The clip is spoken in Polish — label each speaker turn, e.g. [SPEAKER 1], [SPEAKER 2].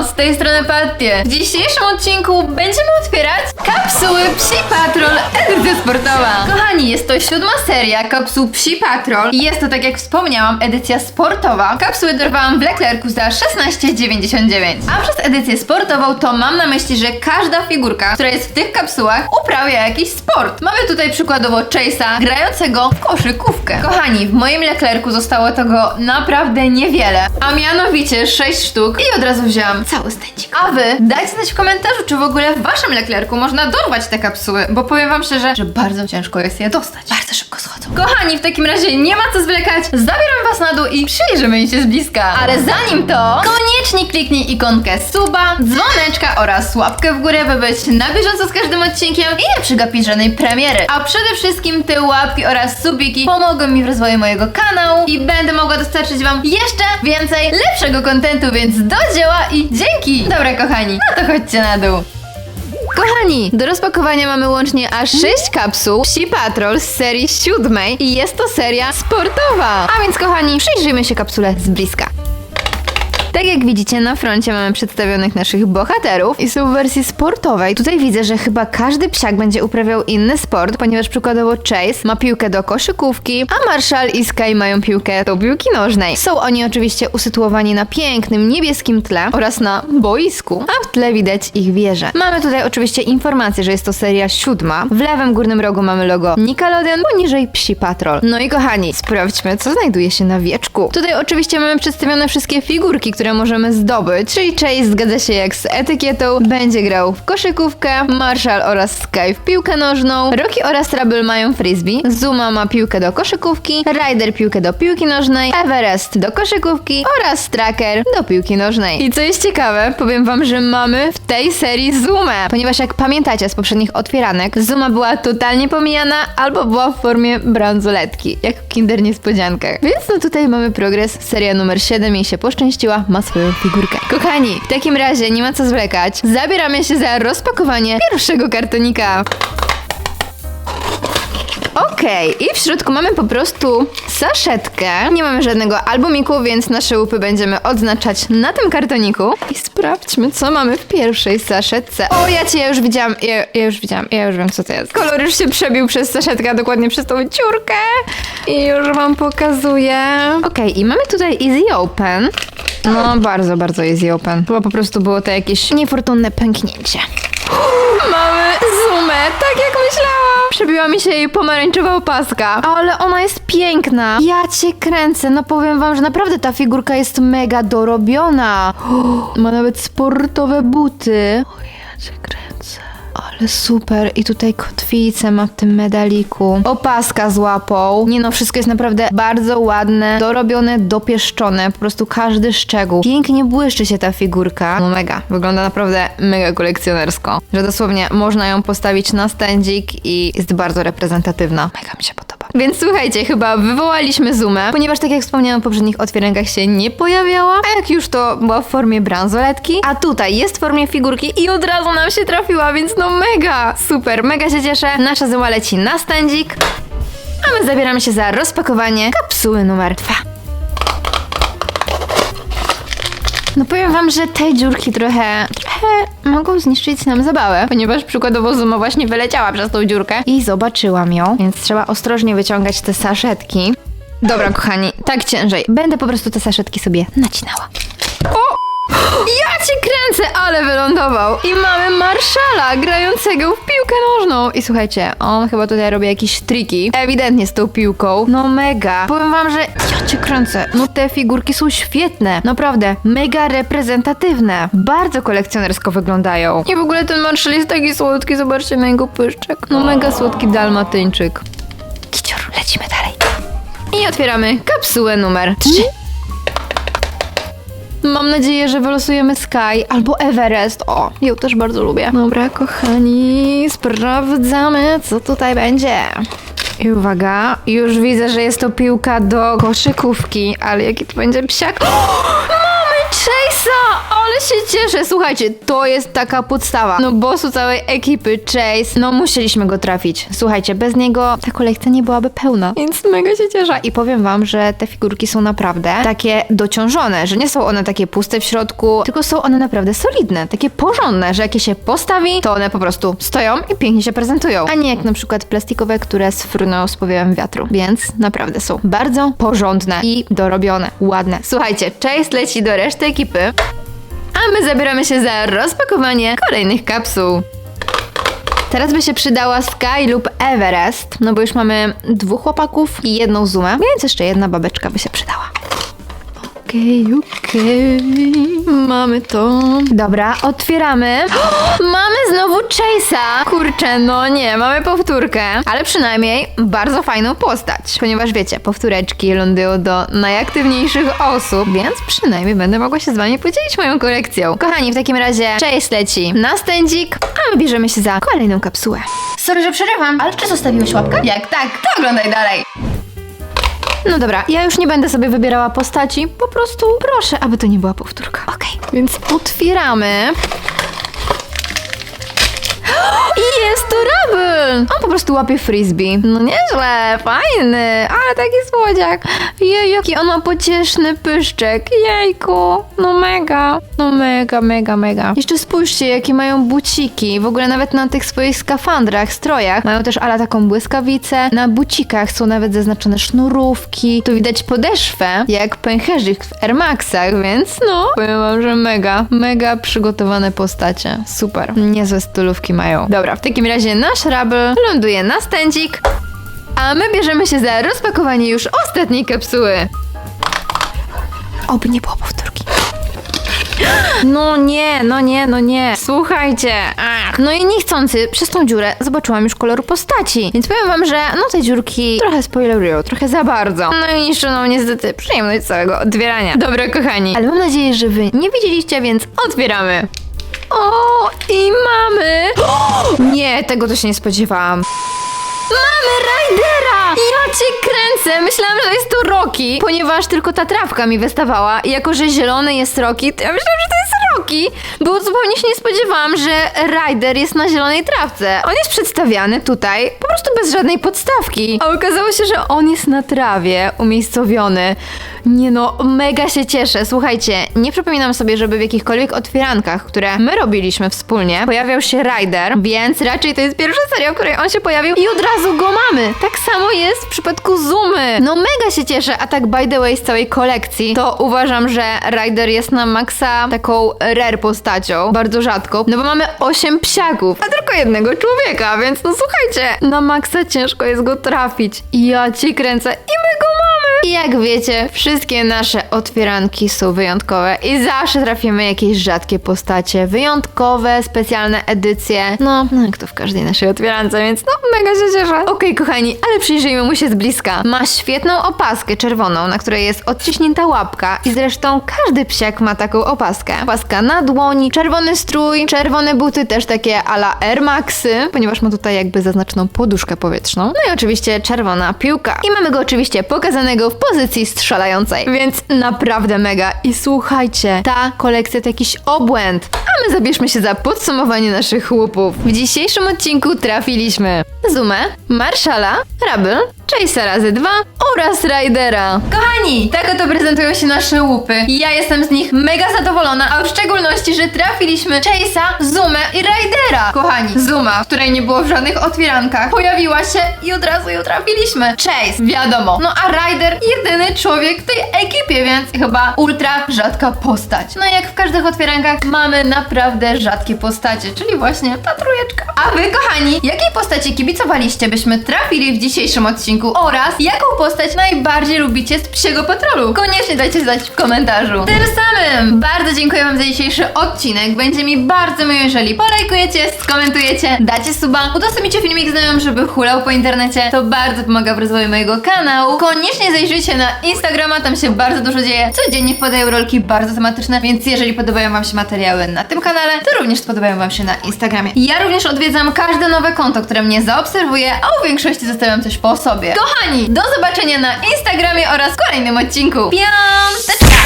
[SPEAKER 1] z tej strony Patty. W dzisiejszym odcinku będziemy otwierać kapsuły Psi Patrol edycja sportowa. Kochani, jest to siódma seria kapsuł Psi Patrol i jest to, tak jak wspomniałam, edycja sportowa. Kapsuły dorwałam w Leclercu za 16,99. A przez edycję sportową to mam na myśli, że każda figurka, która jest w tych kapsułach, uprawia jakiś sport. Mamy tutaj przykładowo Chase'a grającego w koszykówkę. Kochani, w moim Leclercu zostało tego naprawdę niewiele, a mianowicie 6 sztuk i od razu wzięłam cały stęcik. A wy dajcie znać w komentarzu, czy w ogóle w waszym Leclercu można dorwać te kapsuły, bo powiem wam szczerze, że bardzo ciężko jest je dostać. Bardzo szybko schodzą. Kochani, w takim razie nie ma co zwlekać, zabieram was na dół i przyjrzymy się z bliska. Ale zanim to, koniecznie kliknij ikonkę suba, dzwoneczka oraz łapkę w górę, by być na bieżąco z każdym odcinkiem i nie przegapić żadnej premiery. A przede wszystkim te łapki oraz subiki pomogą mi w rozwoju mojego kanału i będę mogła dostarczyć wam jeszcze więcej lepszego kontentu, więc do dzieła i dzięki! Dobra kochani, no to chodźcie na dół. Kochani, do rozpakowania mamy łącznie aż 6 kapsuł Psi Patrol z serii siódmej i jest to seria sportowa. A więc kochani, przyjrzyjmy się kapsule z bliska. Tak jak widzicie, na froncie mamy przedstawionych naszych bohaterów i są w wersji sportowej. Tutaj widzę, że chyba każdy psiak będzie uprawiał inny sport, ponieważ przykładowo Chase ma piłkę do koszykówki, a Marshall i Sky mają piłkę do piłki nożnej. Są oni oczywiście usytuowani na pięknym niebieskim tle oraz na boisku, a w tle widać ich wieże. Mamy tutaj oczywiście informację, że jest to seria siódma. W lewym górnym rogu mamy logo Nickelodeon, poniżej Psi Patrol. No i kochani, sprawdźmy, co znajduje się na wieczku. Tutaj oczywiście mamy przedstawione wszystkie figurki, które możemy zdobyć, czyli Chase zgadza się jak z etykietą, będzie grał w koszykówkę, Marshall oraz Sky w piłkę nożną, Rocky oraz Trouble mają frisbee, Zuma ma piłkę do koszykówki, Ryder piłkę do piłki nożnej, Everest do koszykówki oraz Tracker do piłki nożnej. I co jest ciekawe, powiem wam, że mamy w tej serii Zumę, ponieważ jak pamiętacie z poprzednich otwieranek, Zuma była totalnie pomijana albo była w formie bransoletki, jak w Kinder Niespodziankach. Więc no tutaj mamy progres, seria numer 7 jej się poszczęściła, ma swoją figurkę. Kochani, w takim razie nie ma co zwlekać, zabieramy się za rozpakowanie pierwszego kartonika. Okej, i w środku mamy po prostu saszetkę. Nie mamy żadnego albumiku, więc nasze łupy będziemy odznaczać na tym kartoniku. I sprawdźmy, co mamy w pierwszej saszetce. O, ja cię ja już widziałam, ja, ja już widziałam, ja już wiem, co to jest. Kolor już się przebił przez saszetkę, a dokładnie przez tą dziurkę. I już wam pokazuję. Okej, i mamy tutaj Easy Open. No, bardzo, bardzo Easy Open. Chyba po prostu było to jakieś niefortunne pęknięcie. Mamy zoomę, tak jak myślałam. Przebiła mi się jej pomarańczowa opaska. Ale ona jest piękna. Ja cię kręcę. No powiem wam, że naprawdę ta figurka jest mega dorobiona. Ma nawet sportowe buty. O ja cię kręcę. Ale super. I tutaj kotwicę ma w tym medaliku. Opaska z łapą. Nie no, wszystko jest naprawdę bardzo ładne, dorobione, dopieszczone. Po prostu każdy szczegół. Pięknie błyszczy się ta figurka. No mega. Wygląda naprawdę mega kolekcjonersko. Że dosłownie można ją postawić na stędzik i jest bardzo reprezentatywna. Mega mi się podoba. Więc słuchajcie, chyba wywołaliśmy Zoomę, ponieważ tak jak wspomniałam w poprzednich otwierankach się nie pojawiała, a jak już to była w formie bransoletki, a tutaj jest w formie figurki i od razu nam się trafiła, więc no mega, super, mega się cieszę. Nasza Zooma leci na stędzik, a my zabieramy się za rozpakowanie kapsuły numer dwa. No powiem wam, że te dziurki trochę, trochę mogą zniszczyć nam zabawę, ponieważ przykładowo Zuma właśnie wyleciała przez tą dziurkę i zobaczyłam ją, więc trzeba ostrożnie wyciągać te saszetki. Dobra, kochani, tak ciężej. Będę po prostu te saszetki sobie nacinała. O! Ale wylądował. I mamy Marszala grającego w piłkę nożną. I słuchajcie, on chyba tutaj robi jakieś triki. Ewidentnie z tą piłką. No mega. Powiem wam, że ja cię kręcę. No te figurki są świetne. Naprawdę, mega reprezentatywne. Bardzo kolekcjonersko wyglądają. I w ogóle ten Marszal jest taki słodki. Zobaczcie na jego pyszczek. No mega słodki dalmatyńczyk. Kicior, lecimy dalej. I otwieramy kapsułę numer 3. Mam nadzieję, że wylosujemy Sky albo Everest. O, ją też bardzo lubię. Dobra, kochani, sprawdzamy, co tutaj będzie. I uwaga, już widzę, że jest to piłka do koszykówki, ale jaki to będzie psiak. O, mamy Chase'a! Ale się cieszę, słuchajcie, to jest taka podstawa. No bossu całej ekipy, Chase, no musieliśmy go trafić. Słuchajcie, bez niego ta kolekcja nie byłaby pełna, więc mega się cieszę. I powiem wam, że te figurki są naprawdę takie dociążone, że nie są one takie puste w środku, tylko są one naprawdę solidne, takie porządne, że jak je się postawi, to one po prostu stoją i pięknie się prezentują. A nie jak na przykład plastikowe, które sfruną z powiewem wiatru. Więc naprawdę są bardzo porządne i dorobione, ładne. Słuchajcie, Chase leci do reszty ekipy, a my zabieramy się za rozpakowanie kolejnych kapsuł. Teraz by się przydała Sky lub Everest, no bo już mamy dwóch chłopaków i jedną zoomę, więc jeszcze jedna babeczka by się przydała. Okej, okej, mamy to. Dobra, otwieramy. mamy znowu Chase'a. Kurczę, no nie, mamy powtórkę, ale przynajmniej bardzo fajną postać, ponieważ wiecie, powtóreczki lądują do najaktywniejszych osób, więc przynajmniej będę mogła się z wami podzielić moją kolekcją. Kochani, w takim razie Chase leci na stędzik, a my bierzemy się za kolejną kapsułę. Sorry, że przerywam, ale czy zostawiłeś łapkę? Jak tak, to oglądaj dalej. No dobra, ja już nie będę sobie wybierała postaci, po prostu proszę, aby to nie była powtórka. Okej, więc otwieramy. Rabel! On po prostu łapie frisbee. No nieźle, fajny, ale taki słodziak. Jej, jaki on ma pocieszny pyszczek. Jejku, no mega, no mega, mega, mega. Jeszcze spójrzcie, jakie mają buciki. W ogóle nawet na tych swoich skafandrach, strojach mają też ala taką błyskawicę. Na bucikach są nawet zaznaczone sznurówki. Tu widać podeszwę, jak pęcherzyk w Air Maxach, więc no, powiem wam, że mega, mega przygotowane postacie. Super. Niezłe stylówki mają. Dobra, w takim razie nasz rabel ląduje na stędzik, a my bierzemy się za rozpakowanie już ostatniej kapsuły. Oby nie było powtórki. No nie, no nie, no nie. Słuchajcie. Ach. No i niechcący przez tą dziurę zobaczyłam już kolor postaci. Więc powiem wam, że no te dziurki trochę spoilerują, trochę za bardzo. No i niszczą niestety przyjemność całego otwierania. Dobra, kochani. Ale mam nadzieję, że wy nie widzieliście, więc otwieramy. O, i mamy. Tego to się nie spodziewałam. Mamy Raidera! Ja cię kręcę! Myślałam, że jest to Rocky, ponieważ tylko ta trawka mi wystawała. I jako, że zielony jest Rocky, to ja myślałam, że to jest Rocky, bo zupełnie się nie spodziewałam, że Ryder jest na zielonej trawce. On jest przedstawiany tutaj po prostu bez żadnej podstawki. A okazało się, że on jest na trawie, umiejscowiony. Nie no, mega się cieszę. Słuchajcie, nie przypominam sobie, żeby w jakichkolwiek otwierankach, które my robiliśmy wspólnie, pojawiał się Ryder, więc raczej to jest pierwsza seria, w której on się pojawił i od razu go mamy. Tak samo jest w przypadku Zoomy. No mega się cieszę, a tak by the way z całej kolekcji, to uważam, że Ryder jest na maksa taką rare postacią, bardzo rzadką, no bo mamy 8 psiaków, a tylko jednego człowieka, więc no słuchajcie, na maksa ciężko jest go trafić. Ja ci kręcę i my go. I jak wiecie, wszystkie nasze otwieranki są wyjątkowe i zawsze trafimy jakieś rzadkie postacie, wyjątkowe, specjalne edycje. No, no jak to w każdej naszej otwierance, więc no mega się cieszę. Okej, kochani, ale przyjrzyjmy mu się z bliska. Ma świetną opaskę czerwoną, na której jest odciśnięta łapka i zresztą każdy psiak ma taką opaskę. Opaska na dłoni, czerwony strój, czerwone buty, też takie ala Air Maxy, ponieważ ma tutaj jakby zaznaczoną poduszkę powietrzną. No i oczywiście czerwona piłka. I mamy go oczywiście pokazanego w pozycji strzelającej, więc naprawdę mega. I słuchajcie, ta kolekcja to jakiś obłęd. A my zabierzmy się za podsumowanie naszych chłopów. W dzisiejszym odcinku trafiliśmy Zumę, Marszala, Rabel, Chase'a razy dwa oraz Rydera. Kochani, tak oto prezentują się nasze łupy. Ja jestem z nich mega zadowolona, a w szczególności, że trafiliśmy Chase'a, Zumę i Rydera. Kochani, Zuma, której nie było w żadnych otwierankach, pojawiła się i od razu ją trafiliśmy. Chase, wiadomo. No a Ryder, jedyny człowiek w tej ekipie, więc chyba ultra rzadka postać. No i jak w każdych otwierankach mamy naprawdę rzadkie postacie, czyli właśnie ta trójeczka. A wy, kochani, jakiej postaci kibicowaliście, byśmy trafili w dzisiejszym odcinku oraz jaką postać najbardziej lubicie z Psiego Patrolu? Koniecznie dajcie znać w komentarzu. Tym samym bardzo dziękuję wam za dzisiejszy odcinek. Będzie mi bardzo miło, jeżeli polajkujecie, skomentujecie, dacie suba, udostępnicie filmik znajomym, żeby hulał po internecie. To bardzo pomaga w rozwoju mojego kanału. Koniecznie zajrzyjcie na Instagrama, tam się bardzo dużo dzieje. Codziennie wpadają rolki bardzo tematyczne, więc jeżeli podobają wam się materiały na tym kanale, to również spodobają wam się na Instagramie. Ja również odwiedzam każde nowe konto, które mnie zaobserwuje, a u większości zostawiam coś po sobie. Kochani, do zobaczenia na Instagramie oraz kolejnym odcinku. Piąteczka!